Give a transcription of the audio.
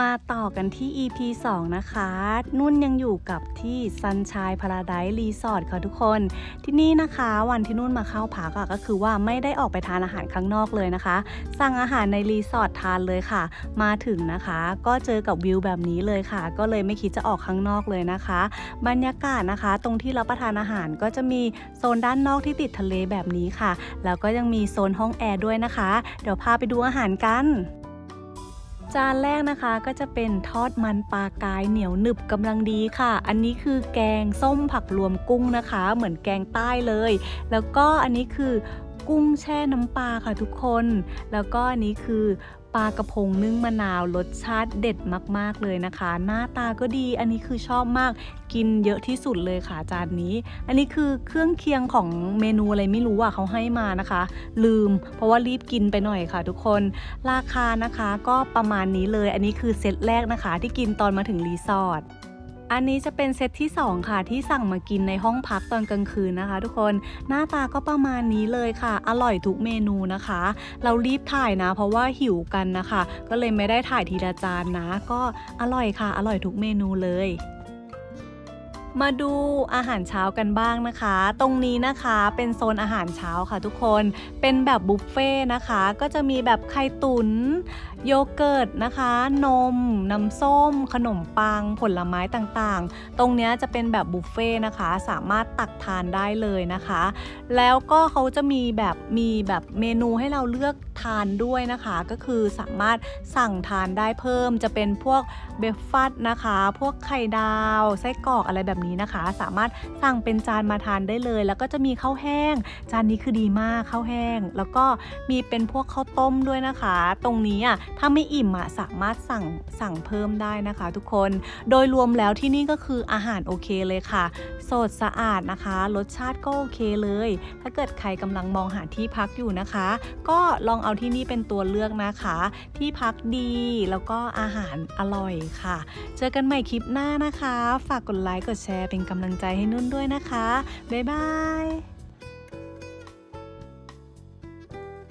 มาต่อกันที่ EP 2 นะคะ นุ่นยังอยู่กับที่ Sunshine Paradise Resort ค่ะทุกคน ที่นี่นะคะวันที่นุ่นมาเข้าพักก็คือว่าไม่ได้ออกไปทานอาหารข้างนอกเลยนะคะ สั่งอาหารในรีสอร์ททานเลยค่ะ มาถึงนะคะ ก็เจอกับวิวแบบนี้เลยค่ะ ก็เลยไม่คิดจะออกข้างนอกเลยนะคะ บรรยากาศนะคะ ตรงที่รับประทานอาหารก็จะมีโซนด้านนอกที่ติดทะเลแบบนี้ค่ะ แล้วก็ยังมีโซนห้องแอร์ด้วยนะคะ เดี๋ยวพาไปดูอาหารกัน จานแรกนะคะก็จะเป็นทอดมันปลากายเหนียวหนึบกำลังดีค่ะ อันนี้คือแกงส้มผักรวมกุ้งนะคะ เหมือนแกงใต้เลย แล้วก็อันนี้คือ กุ้งแช่น้ำปลาค่ะทุกคน แล้วก็อันนี้คือปลากระพงนึ่งมะนาวรสชาติเด็ดมาก ๆ เลยนะคะ หน้าตาก็ดีอันนี้คือชอบมากกินเยอะที่สุดเลยค่ะจานนี้ อันนี้คือเครื่องเคียงของเมนูอะไรไม่รู้อะเขาให้มานะคะ ลืม เพราะว่ารีบกินไปหน่อยค่ะ ทุกคนราคานะคะก็ประมาณนี้เลย อันนี้คือเซตแรกนะคะ ที่กินตอนมาถึงรีสอร์ท อันนี้จะเป็นเซตที่ 2 ค่ะที่สั่งมากินในห้องพักตอนกลางคืนนะคะ ทุกคนหน้าตาก็ประมาณนี้เลยค่ะ อร่อยทุกเมนูนะคะ เรารีบถ่ายนะ เพราะว่าหิวกันนะคะ ก็เลยไม่ได้ถ่ายทีละจานนะ ก็อร่อยค่ะ อร่อยทุกเมนูเลย มาดูอาหารเช้ากันบ้างนะคะ ตรงนี้นะคะเป็นโซนอาหารเช้าค่ะทุกคน เป็นแบบบุฟเฟ่ต์นะคะ ก็จะมีแบบไข่ตุนโยเกิร์ตนะคะ นม น้ำส้ม ขนมปัง ผลไม้ต่างๆ ตรงนี้จะเป็นแบบบุฟเฟ่ต์นะคะ สามารถตักทานได้เลยนะคะ แล้วก็เขาจะมีแบบมีแบบเมนูให้เราเลือกทานด้วยนะคะ ก็คือสามารถสั่งทานได้เพิ่ม จะเป็นพวกเบรกฟาสต์นะคะ พวกไข่ดาว ไส้กรอกอะไรแบบนี้นะคะ สามารถสั่งเป็นจานมาทานได้เลย แล้วก็จะมีข้าวแห้ง จานนี้คือดีมากข้าวแห้ง แล้วก็มีเป็นพวกข้าวต้มด้วยนะคะ ตรงนี้อะถ้าไม่อิ่มอะสามารถสั่งสั่งเพิ่มได้นะคะ ทุกคนโดยรวมแล้วที่นี่ก็คืออาหารโอเคเลยค่ะ สดสะอาดนะคะ รสชาติก็โอเคเลย ถ้าเกิดใครกำลังมองหาที่พักอยู่นะคะ ก็ลองเอาที่นี่เป็นตัวเลือกนะคะ ที่พักดีแล้วก็อาหารอร่อยค่ะ เจอกันใหม่คลิปหน้านะคะ ฝากกดไลค์กดแชแชร์เป็นกำลังใจให้นุ่นด้วยนะคะ บ๊ายบาย